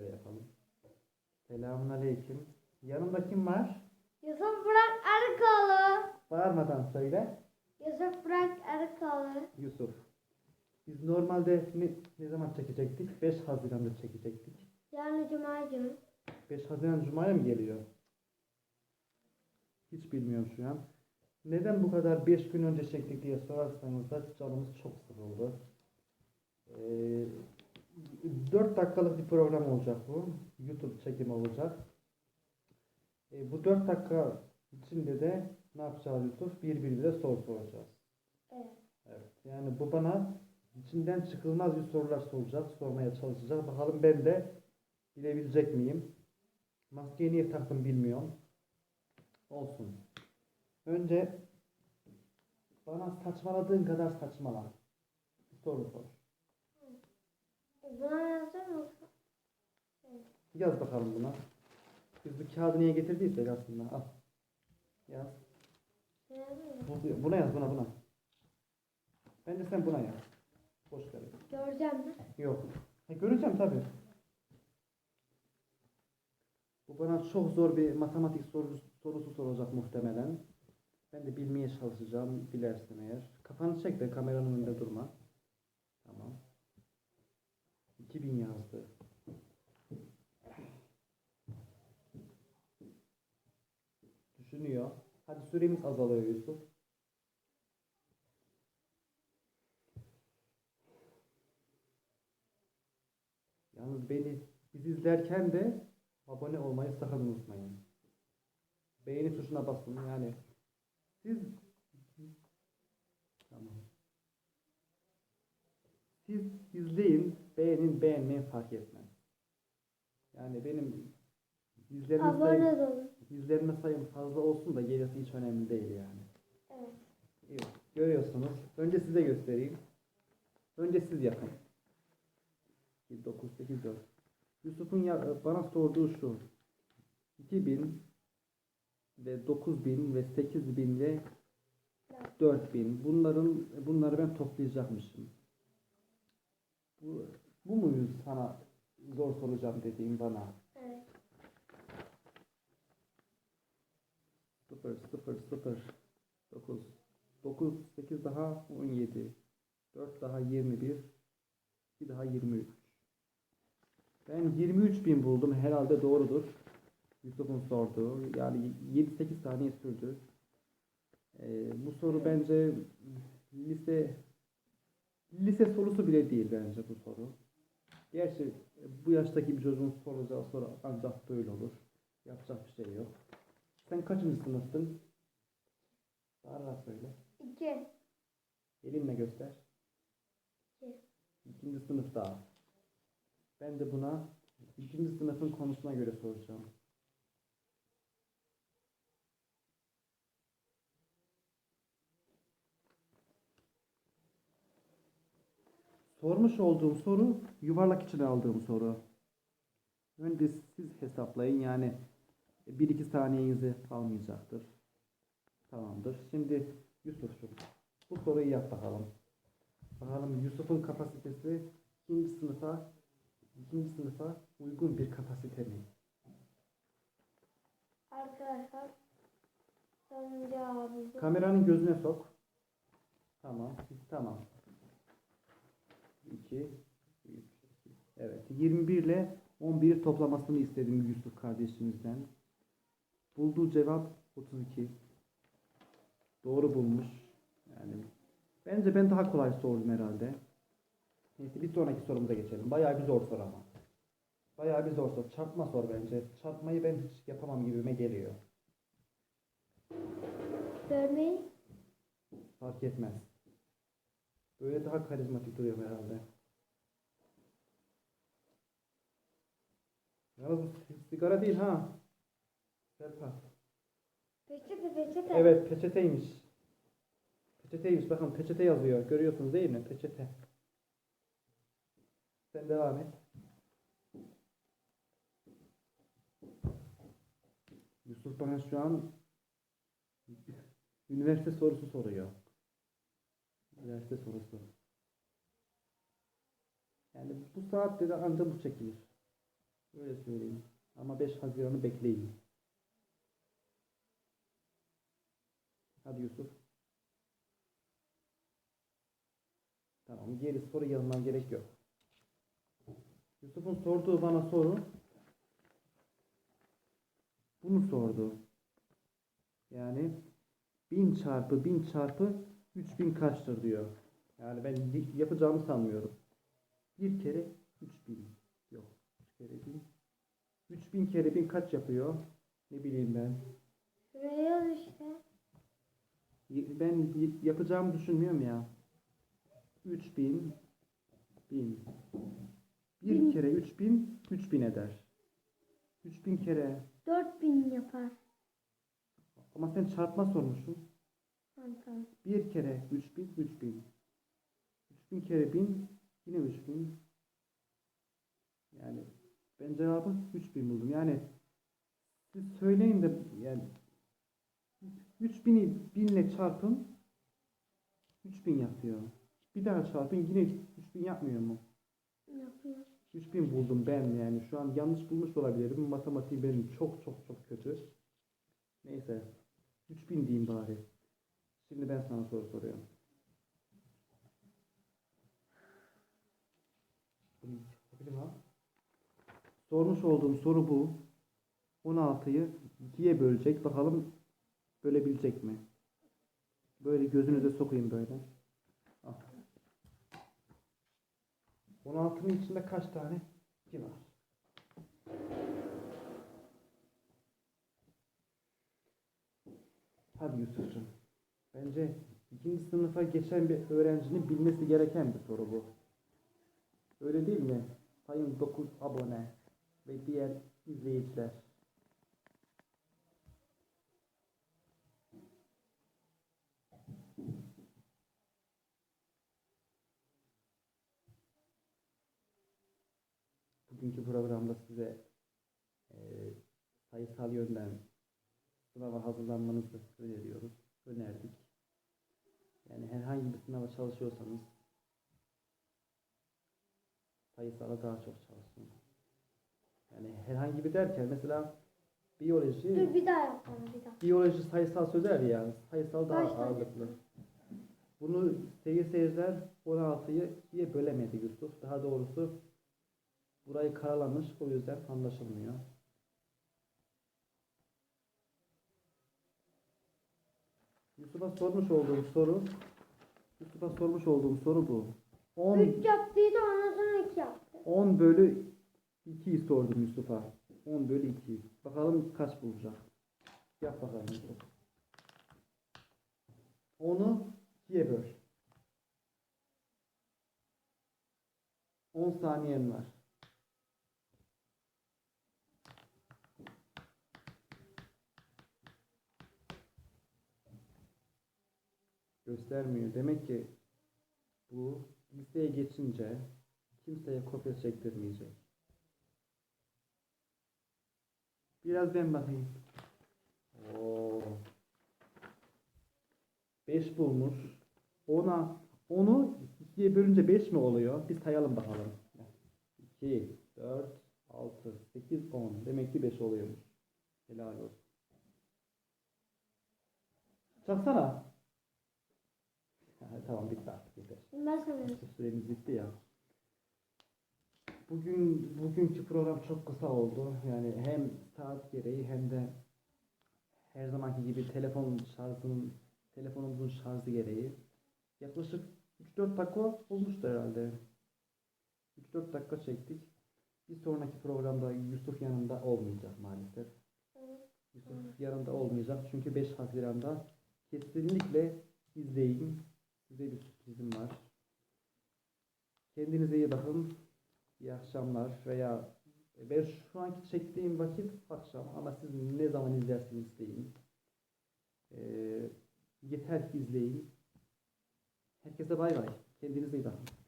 Şöyle yapalım. Selamun aleyküm. Yanımda kim var? Yusuf Burak Erkalı. Bağırmadan söyle. Yusuf Burak Erkalı. Yusuf. Biz normalde ne, ne zaman çekecektik? 5 Haziran'da çekecektik. Yani Cuma günü. 5 Haziran Cuma'ya mı geliyor? Hiç bilmiyorum şu an. Neden bu kadar 5 gün önce çektik diye sorarsanız da canımız çok sıkıldı. Ee, 4 dakikalık bir program olacak bu. YouTube çekimi olacak. Ee, bu 4 dakika içinde de ne yapacağız Yusuf? Birbirimize soru soracağız. Evet. Evet. Yani bu bana içinden çıkılmaz bir sorular soracak, sormaya çalışacak. Bakalım ben de bilebilecek miyim? Maskeyi niye taktım bilmiyorum. Olsun. Önce bana saçmaladığın kadar saçmala. Bir soru sor. Buna yazar mısın? Yaz bakalım buna. Biz bu kağıdı niye getirdiysek aslında. Al. Yaz. Bu- Buna yaz buna buna. Bence sen buna yaz. Boş ver. Göreceğim mi? Yok. Ha, göreceğim tabii. Bu bana çok zor bir matematik sorusu, sorusu soracak muhtemelen. Ben de bilmeye çalışacağım bilersen eğer. Kafanı çek de kameranın önünde durma. Tamam. 2000 yazdı. Düşünüyor. Hadi süremiz azalıyor Yusuf. Yalnız beni biz izlerken de abone olmayı sakın unutmayın. Beğeni tuşuna basın yani. Siz tamam. Siz izleyin, beğenin, beğenmeyin fark etmez. Yani benim izlenme Abone sayım, olun. izlenme sayım fazla olsun da gerisi hiç önemli değil yani. Evet. Evet, görüyorsunuz. Önce size göstereyim. Önce siz yapın. 9, 8, 4. Yusuf'un ya, bana sorduğu şu. 2000 ve 9000 ve 8000 ve 4000. Bunların bunları ben toplayacakmışım. Bu, bu muyuz sana zor soracağım dediğim bana? Evet. 0, 0, 0, 9, 9, 8 daha 17, 4 daha 21, 2 daha 23. Ben 23 bin buldum. Herhalde doğrudur. Yusuf'un sorduğu. Yani 7-8 saniye sürdü. Ee, bu soru bence lise lise sorusu bile değil bence bu soru. Gerçi bu yaştaki bir çocuğun soracağı soru ancak böyle olur. Yapacak bir şey yok. Sen kaçıncı sınıftın? Bağırarak söyle. İki. Elinle göster. İki. İkinci sınıfta. Ben de buna ikinci sınıfın konusuna göre soracağım. Sormuş olduğum soru yuvarlak içine aldığım soru. Önce siz hesaplayın yani 1-2 saniyenizi almayacaktır. Tamamdır. Şimdi Yusuf'cum bu soruyu yap bakalım. Bakalım Yusuf'un kapasitesi ikinci sınıfa ikinci sınıfa uygun bir kapasite mi? Arkadaşlar. Kameranın gözüne sok. Tamam. Tamam. 2 3 Evet. 21 ile 11'i toplamasını istedim Yusuf kardeşimizden. Bulduğu cevap 32. Doğru bulmuş. Yani bence ben daha kolay sordum herhalde. Neyse bir sonraki sorumuza geçelim. Bayağı bir zor soru ama. Bayağı bir zor soru. Çarpma sor bence. Çarpmayı ben hiç yapamam gibime geliyor. Örneğin. Fark etmez. Böyle daha karizmatik duruyor herhalde. Yalnız sigara değil ha. Serpa. Peçete peçete. Evet peçeteymiş. Peçeteymiş bakın peçete yazıyor. Görüyorsunuz değil mi? Peçete. Sen devam et. Yusuf bana şu an üniversite sorusu soruyor. Üniversite sorusu. Yani bu saatte de ancak bu çekilir. Öyle söyleyeyim. Ama 5 Haziran'ı bekleyin. Hadi Yusuf. Tamam. Geri soru yazman gerek yok. Yusuf'un sorduğu bana soru bunu sordu. Yani 1000 çarpı 1000 çarpı 3000 kaçtır diyor. Yani ben yapacağımı sanmıyorum. Bir kere 3000. Yok. Üç kere 1000. 3000 kere 1000 kaç yapıyor? Ne bileyim ben. Şuraya işte. Ben yapacağımı düşünmüyorum ya. 3000 1000. Bir Bin. kere 3000 3000 eder. 3000 kere 4000 yapar. ama sen çarpma sormuşsun. Tamam. Bir kere 3000 3000. 3000 kere 1000 yine 3000. Yani ben cevabı 3000 buldum. Yani siz söyleyin de yani 3000'i 1000 ile çarpın 3000 yapıyor. Bir daha çarpın yine 3000 yapmıyor mu? Yapıyor. 3000 buldum ben yani. Şu an yanlış bulmuş olabilirim. Matematiğim benim çok çok çok kötü. Neyse. 3000 diyeyim bari. Şimdi ben sana soru soruyorum. Sormuş olduğum soru bu. 16'yı 2'ye bölecek. Bakalım bölebilecek mi? Böyle gözünüze sokayım böyle. Al. 16'nın içinde kaç tane 2 var? Hadi Yusuf'cum. Bence ikinci sınıfa geçen bir öğrencinin bilmesi gereken bir soru bu. Öyle değil mi? Sayın 9 abone ve diğer izleyiciler. Bugünkü programda size eee sayısal yönden sınava hazırlanmanızı öneriyoruz, önerdik. Yani herhangi bir sınava çalışıyorsanız sayısala daha çok çalışın. Yani herhangi bir derken mesela biyoloji, Dur bir daha yapalım bir daha. biyoloji sayısal sözer ya, sayısal daha Baştan ağırlıklı. Bunu seyir seyirciler 16'yı ikiye bölemedi Yusuf. Daha doğrusu burayı karalamış o yüzden anlaşılmıyor. Yusuf'a sormuş olduğum soru Yusuf'a sormuş olduğum soru bu. 10 3 yaptıydı ondan sonra 2 yaptı. 10 bölü 2'yi sordum Yusuf'a. 10 bölü 2. Bakalım kaç bulacak. Yap bakalım Yusuf. 10'u 2'ye böl. 10 saniyen var. Göstermiyor. Demek ki bu liseye geçince kimseye kopya çektirmeyecek. Biraz ben bakayım. Oo. 5 bulmuş. Ona onu ikiye bölünce 5 mi oluyor? Bir sayalım bakalım. 2, 4, 6, 8, 10. Demek ki 5 oluyormuş. Helal olsun. Çaksana. Tamam bitti artık yeter. Ben. Süremiz bitti ya. Bugün bugünkü program çok kısa oldu. Yani hem saat gereği hem de her zamanki gibi telefon şarjının telefonumuzun şarjı gereği yaklaşık 3-4 dakika olmuştu herhalde. 3-4 dakika çektik. Bir sonraki programda Yusuf yanında olmayacak maalesef. Yusuf yanında olmayacak çünkü 5 Haziran'da kesinlikle izleyin. Size bir sürprizim var. Kendinize iyi bakın. İyi akşamlar veya ben şu anki çektiğim vakit akşam ama siz ne zaman izlersiniz izleyin. Ee, yeter ki izleyin. Herkese bay bay. Kendinize iyi bakın.